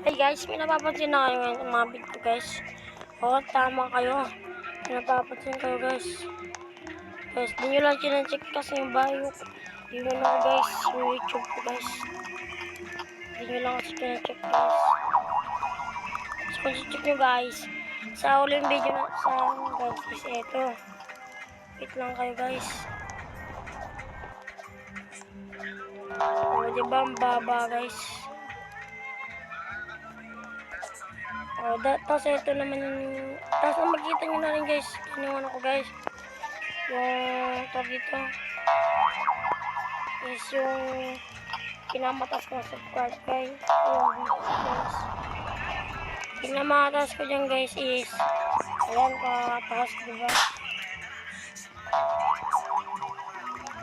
Hey guys, may napapansin na kayo ngayon mga video guys. Oo, tama kayo. May napapansin kayo guys. Guys, di nyo lang chinecheck kasi yung bio. Yun lang guys, yung YouTube ko guys. Di nyo lang kasi chinecheck guys. So kung check nyo guys, sa uling video na sa guys is eto. Wait lang kayo guys. O, diba ang baba guys? Oh, da tapos ito naman yung... Tapos na makita nyo na rin guys. Yun yung ano ko guys. Yung tawag dito. Is yung pinamatas ko na subscribe guys. Yung guys. Pinamatas ko dyan guys is ayan kataas diba?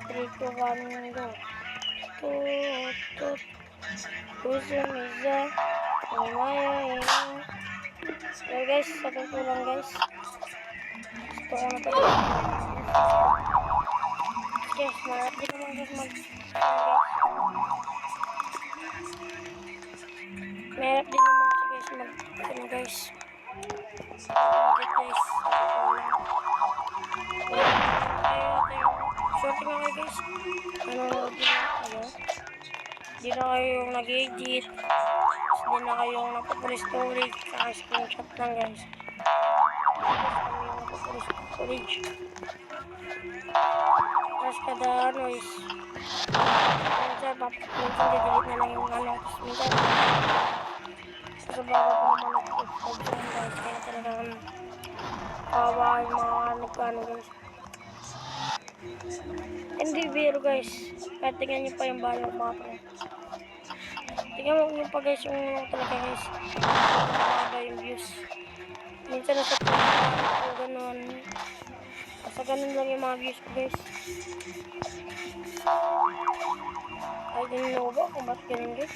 3, 2, 1, go. Tut, tut. Puso misa. Umaya, So guys, sa ko lang guys. Gusto ko na pala. Yes, marap din naman guys mag... Marap din naman guys mag... Ano guys. Mag guys. Short nga guys. Ano, ano? Hindi na kayo yung nag-edit. Hindi na kayo yung nagpo-full storage. Saka screenshot lang guys. Storage. Tapos kada ano is minsan pap minsan didelete na lang yung ano. Tapos minsan sa bago ko naman nag-subscribe guys. Kaya talagang kawa yung mga nagkano guys. Hindi biro guys. Kaya tingnan nyo pa yung bio mga pre. Tingnan mo nyo pa guys yung ano talaga guys. Mga yung views. Minsan nasa o ganun. Basta ganun lang yung mga views ko guys. Ay, ganun na ba kung ba't ganun guys?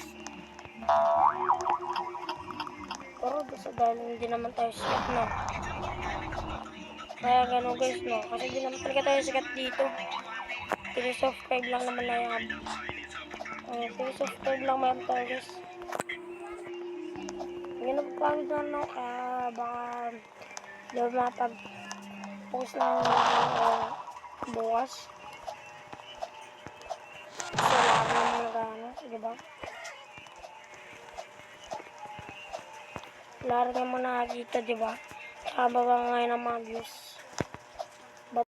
Pero basta dahil hindi naman tayo sikat na. Kaya gano'n guys no. Kasi hindi naman talaga tayo sikat dito. 3-subscribe lang naman na yan. Uh, 3-subscribe lang meron tayo guys. Hindi na pagpagod na no. Kaya baka hindi ako mapag-post ng uh, bukas. Wala ako naman gana. Di ba? Rin naman nakakita, di ba? Tsaka baba ngayon ang mga views.